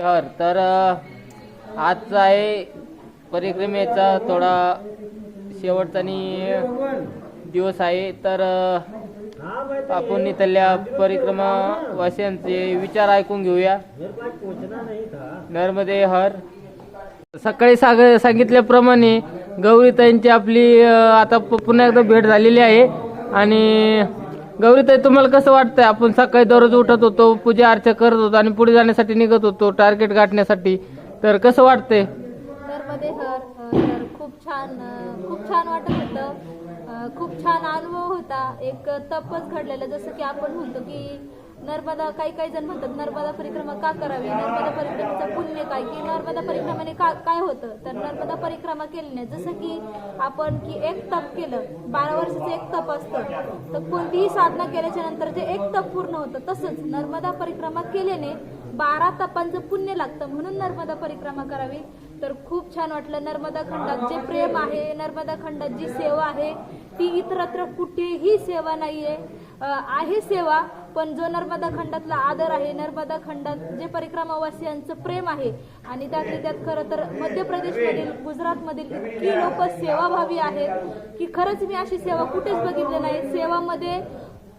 हर तर आजचा आहे परिक्रमेचा थोडा शेवटचा आणि दिवस आहे. तर आपण इथल्या परिक्रमावासियांचे विचार ऐकून घेऊया. नर्मदे हर. सकाळी साग सांगितल्याप्रमाणे गौरीताईंची आपली आता प- पुन्हा एकदा भेट झालेली आहे. आणि गौरीताई तुम्हाला कसं वाटतंय? आपण सकाळी दररोज उठत होतो पूजा अर्चा करत होतो आणि पुढे जाण्यासाठी निघत होतो टार्गेट गाठण्यासाठी. तर कसं वाटतंय? हर तर खूप छान खूप छान वाटत होतं. अ, खूप छान अनुभव होता. एक तपच घडलेला जसं की आपण म्हणतो की नर्मदा काही काही जण म्हणतात नर्मदा परिक्रमा का करावी? नर्मदा परिक्रमेचं पुण्य काय? की नर्मदा परिक्रमाने का काय होतं? तर नर्मदा परिक्रमा केल्याने जसं की आपण की एक तप केलं बारा वर्षाचं एक तप असतं तर कोणतीही साधना केल्याच्यानंतर जे एक तप पूर्ण होतं तसंच नर्मदा परिक्रमा केल्याने बारा तपांचं पुण्य लागतं म्हणून नर्मदा परिक्रमा करावी. तर खूप छान वाटलं नर्मदा खंडात जे प्रेम आहे नर्मदा खंडात जी सेवा आहे ती इतरत्र कुठेही सेवा नाहीये. आहे सेवा पण जो नर्मदा खंडातला आदर आहे नर्मदा खंडात जे परिक्रमावासियांचं प्रेम आहे आणि त्यातले त्यात खरं तर मध्य प्रदेशमधील गुजरातमधील इतकी लोक सेवाभावी आहेत की खरंच मी अशी सेवा कुठेच बघितली नाही. सेवामध्ये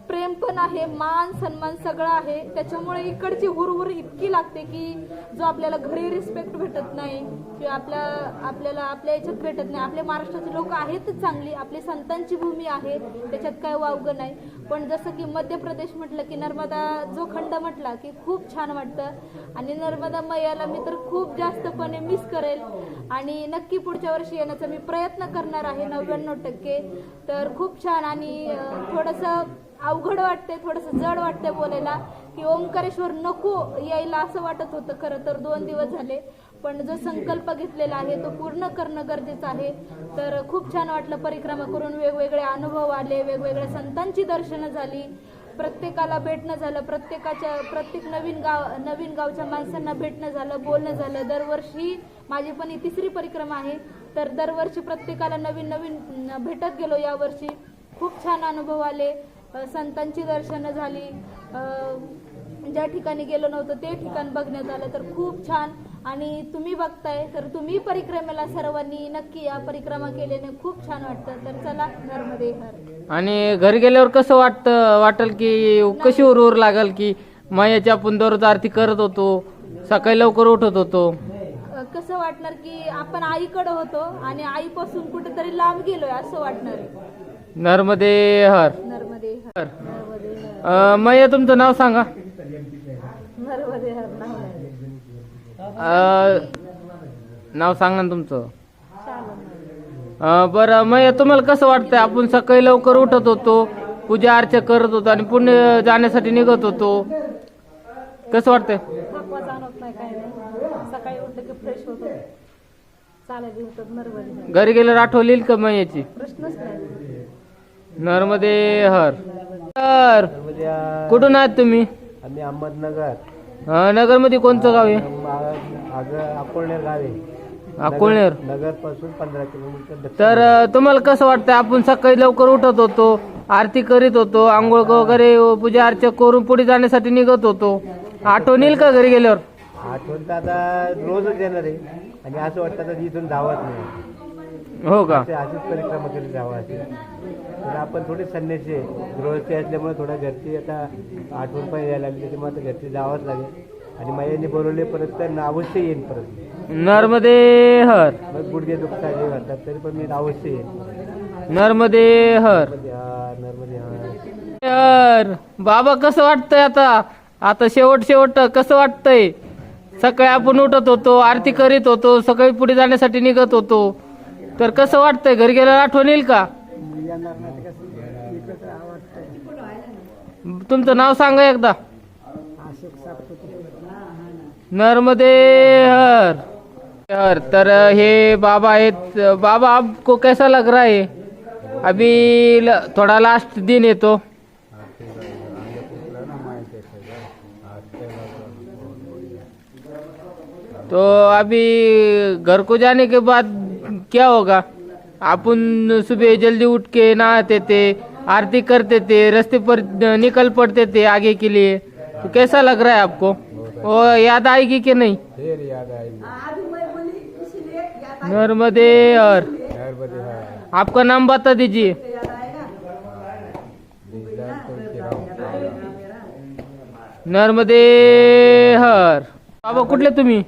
प्रेम पण आहे मान सन्मान सगळं आहे. त्याच्यामुळे इकडची हुरहुर इतकी लागते की जो आपल्याला घरी रिस्पेक्ट भेटत नाही किंवा आपल्या आपल्याला आपल्या याच्यात भेटत नाही. आपल्या महाराष्ट्राचे लोक आहेतच चांगली आपली संतांची भूमी आहे त्याच्यात काय वावगं नाही. पण जसं की मध्य प्रदेश म्हटलं की नर्मदा जो खंड म्हटला की खूप छान वाटतं. आणि नर्मदा मैयाला मी तर खूप जास्तपणे मिस करेल. आणि नक्की पुढच्या वर्षी येण्याचा मी प्रयत्न करणार आहे नव्याण्णव टक्के. तर खूप छान आणि थोडंसं अवघड वाटते थोडंसं जड वाटतंय बोलायला की ओंकारेश्वर नको यायला असं वाटत होतं खरं तर दोन दिवस झाले. पण जो संकल्प घेतलेला आहे तो पूर्ण करणं गरजेचं आहे. तर खूप छान वाटलं परिक्रमा करून वेगवेगळे अनुभव आले वेगवेगळ्या संतांची दर्शनं झाली. प्रत्येकाला भेटणं झालं प्रत्येकाच्या प्रत्येक नवीन गाव नवीन गावच्या माणसांना भेटणं झालं बोलणं झालं. दरवर्षी माझी पण ही तिसरी परिक्रमा आहे. तर दरवर्षी प्रत्येकाला नवीन नवीन भेटत गेलो यावर्षी. खूप छान अनुभव आले. संतांची दर्शनं झाली. ज्या ठिकाणी गेलो नव्हतं ते ठिकाण बघण्यात आलं तर खूप छान. आणि तुम्ही बघताय तर तुम्ही परिक्रमेला सर्वांनी नक्की या परिक्रमा केल्याने खूप छान वाटतं. तर चला नर्मदे हर आणि घरी गेल्यावर कसं वाटतं? वाटेल की कशी उरवर लागल की मायाची आपण दररोज आरती करत होतो सकाळी लवकर उठत होतो? कसं वाटणार की आपण आईकडे होतो आणि आईपासून कुठेतरी लांब गेलोय असं वाटणार. नर्मदे हर. नर्मदे हर. हर. नर्मदे हर अ, मैया तुमचं नाव सांगा. नर्मदे हर नाव आहे. अ, नाव सांगा ना तुमचं. अ, बरं मैया तुम्हाला कसं वाटतंय? आपण सकाळी लवकर उठत होतो पूजा अर्चा करत होतो आणि पुण्य जाण्यासाठी निघत होतो. कसं वाटतंय? थकवा जाणवत नाही काही नाही. सकाळी उठलं की फ्रेश होतो. चालायला होतात नर्मदे हर. घरी गेल्यावर आठवण येईल का मैयाची? प्रश्नच नाही. नर्मदे हर. हर कुठून आहात तुम्ही? आम्ही अहमदनगर. अ, नगरमध्ये कोणतं गाव आहे? अकोळनेर गाव आहे. अकोळनेर नगरपासून पंधरा किलोमीटर दक्षिण. तर अ, तुम्हाला कसं वाटतंय? आपण सकाळी लवकर उठत होतो आरती करीत होतो आंघोळ वगैरे पूजा अर्चा करून पुढे जाण्यासाठी निघत होतो. आठवण येईल का घरी गेल्यावर? आठवण तर आता रोजच येणार आहे. आणि असं वाटतं इथून जावत नाही. हो का? अशीच परिक्रमा केली जावं असे तर आपण थोडे संन्यासी आहे. गृहस्थी असल्यामुळे थोडा घरची आता आठवण पण यायला लागली त्याच्यामुळे आता घरची जावंच लागेल. आणि मायाने बोलवले परत तर अवश्य येईन परत. नर्मदे हर. मग गुडघे दुखतात हे वाटतात तरी पण मी अवश्य येईन. नर्मदे हर. नर्मदे हा नर्मदे हा यार बाबा कसं वाटतंय आता? आता शेवट शेवट कसं वाटतंय? सकाळी आपण उठत होतो आरती करीत होतो सकाळी पुढे जाण्यासाठी निघत होतो. तर कसं वाटतंय? घरी गेल्यावर आठवण येईल का? तुमचं नाव सांगा एकदा. नर्मदे हर. हर. तर हे बाबा आहेत. बाबा आपको कैसा लग रहा है? अभी ल- थोड़ा लास्ट दिन येतो तो अभी घर को जाने के बाद क्या होगा? अपन सुबह जल्दी उठ के नहाते थे आरती करते थे रास्ते पर निकल पड़ते थे आगे के लिए। तो कैसा लग रहा है आपको? ओ याद आएगी कि नहीं? फिर याद आएगी। नर्मदे नर्मदे हर आपका नाम बता दीजिए। नर्मदे हर। बाबा कुठले तुम्ही?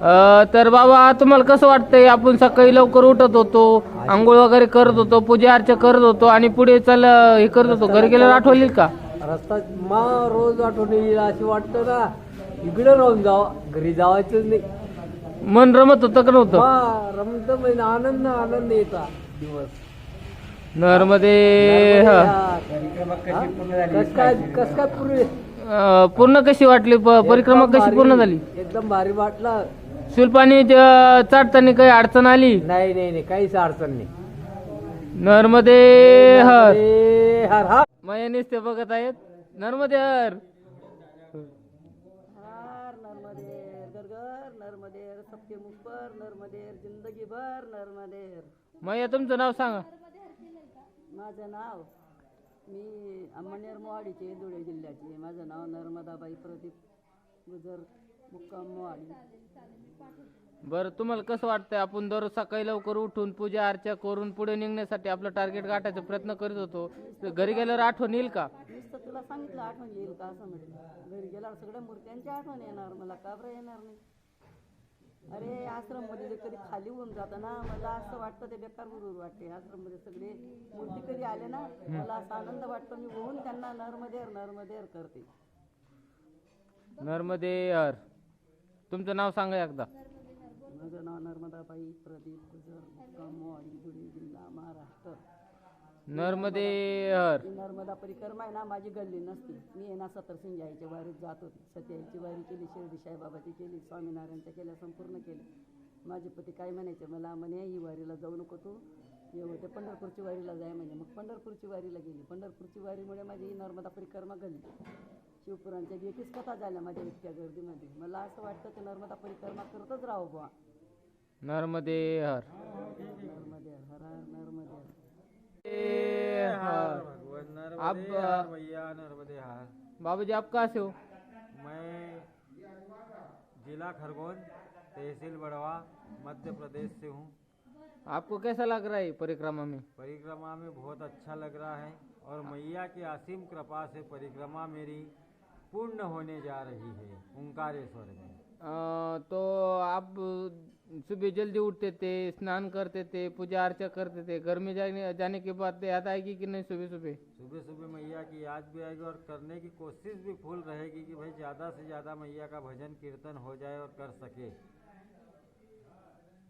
अ, तर बाबा तुम्हाला कसं वाटतंय? आपण सकाळी लवकर उठत होतो आंघोळ वगैरे करत होतो पूजा अर्चा करत होतो आणि पुढे चल हे करत होतो. घरी गेल्यावर आठवली का? रस्ता मा रोज आठवण येईल अशी वाटतं ना इकडे राहून जावा घरी जावायचंच नाही. मन रमत होतं का नव्हतं? मा रमत म्हणजे आनंद आनंद येता दिवस. नर्मदे कस काय कस काय पूर्वी अ, पूर्ण कशी वाटली? प- परिक्रमा एकदम कशी पूर्ण भारी- झाली? एकदम भारी वाटलं. शुल्पानी ज- चढताना काही अडचण आली? नाही नाही नाही काहीच अडचण नाही. नर्मदे हर. ए, हर हर मयानीच ते बघत आहेत. नर्मदे हर. मया तुमचं नाव सांगा. माझं नाव मी अंमनेर मोवाडीचे धुळे जिल्ह्याचे. माझं नाव नर्मदाबाई प्रदीप. गुजर मुक्काम बरं तुम्हाला कसं वाटतंय आपण दररोज सकाळी लवकर उठून पूजा अर्चा करून पुढे निघण्यासाठी आपलं टार्गेट गाठायचा प्रयत्न करत होतो? तर घरी गेल्यावर आठवण येईल का? नुसतं तुला सांगितलं आठवण येईल का असं म्हटलं. घरी गेल्यावर सगळ्या मूर्त्यांची आठवण येणार मला का बरं येणार नाही? अरे आश्रममध्ये जे कधी खाली होऊन जातं ना मला असं वाटतं ते बेकार गुरुर वाटते. आश्रममध्ये सगळे मूर्ती कधी आले ना मला असा आनंद वाटतो मी होऊन त्यांना नरमदेर नरमदेर करते. नर्मदे हर तुमचं नाव सांगा एकदा. माझं नाव नर्मदाबाई प्रदीप गुजर मुक्काम मोवाडी धुळे जिल्हा महाराष्ट्र. नर्मदे हर नर्मदा परिक्रमा आहे ना माझी गल्ली नसती. मी आहे ना सतरसिंग आईच्या वारीत जात होती. सत्याईची वारी केली शिर्डी साईबाबाची केली स्वामीनारायणच्या केल्या संपूर्ण केल्या. माझे पती काय म्हणायचे? मला म्हणे ही वारीला जाऊ नको तू. ये होते पंढरपूरची वारीला जाय म्हणजे. मग पंढरपूरची वारीला गेली. पंढरपूरची वारीमुळे माझी ही नर्मदा परिक्रमा घडली. शिवपुरांच्या एकच कथा झाल्या माझ्या इतक्या गर्दीमध्ये. मला असं वाटतं की नर्मदा परिक्रमा करतच राहू बुवा. नर्मदे हर. नर्मदे हर हर नर्मदे हर. आप मैया नर्मदे हार बाबू जी आप कहाँ से हो? मैं जिला खरगोन तहसील बड़वा मध्य प्रदेश से हूँ। आपको कैसा लग रहा है परिक्रमा में? परिक्रमा में बहुत अच्छा लग रहा है और मैया की असीम कृपा से परिक्रमा मेरी पूर्ण होने जा रही है ओंकारेश्वर में। अ, तो आप सुबह जल्दी उठते थे स्नान करते थे पूजा अर्चा करते थे घर में जाने जाने के बाद याद आएगी कि नहीं सुबह सुबह? सुबह सुबह मैया की याद भी आएगी और करने की कोशिश भी फुल रहेगी कि भाई ज़्यादा से ज़्यादा मैया का भजन कीर्तन हो जाए और कर सके।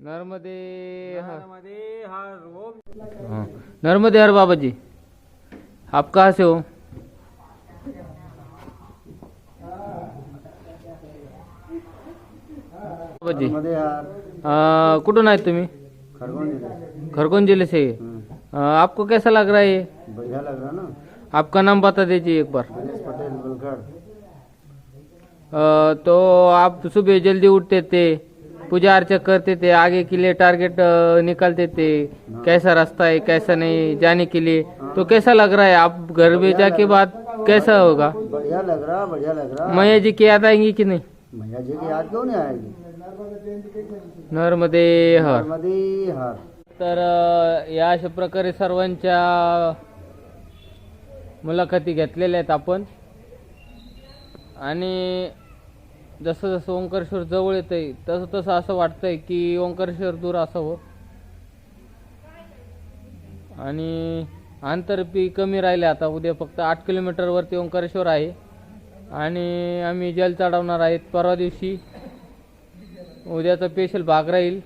नर्मदे हर नर्मदे हर ओम हाँ, नर्मदे हर बाबा जी आप कहाँ से हो? बाबा जी नर्मदे हार अ, कुठून आहेत तुम्ही? खरगोन ज़िले से। अ, आपको कैसा लग रहा है बढ़िया लग रहा ना? आपका नाम बता दीजिए एक बार। पटेल तो आप सुबह जल्दी उठते थे पूजा अर्चा करते थे आगे के लिए टारगेट अ, निकालते थे कैसा रास्ता है कैसा नहीं जाने के लिए। तो कैसा लग रहा है आप घर में जाके बाद कैसा होगा? बढ़िया लग रहा बढ़िया लग रहा मैया जी की याद आएंगी कि नहीं? मैया जी की याद क्यों नहीं आएगी? नर्मदे हर। नर्मदे हार। तर अ, या अशा प्रकारे सर्वांच्या मुलाखती घेतलेल्या आहेत आपण. आणि जसं जसं ओंकारेश्वर जवळ येत आहे तसं तसं असं वाटतंय की ओंकारेश्वर दूर असावं. आणि अंतर कमी राहिले आता उद्या फक्त आठ किलोमीटरवरती ओंकारेश्वर आहे. आणि आम्ही जल चढवणार आहेत परवा दिवशी. उद्याचा स्पेशल भाग राहील.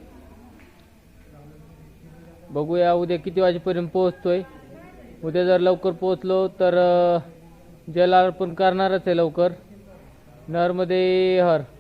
बघूया उद्या किती वाजेपर्यंत पोहोचतोय. उद्या जर लवकर पोहोचलो तर जल अर्पण करणारच आहे लवकर. नर्मदे हर.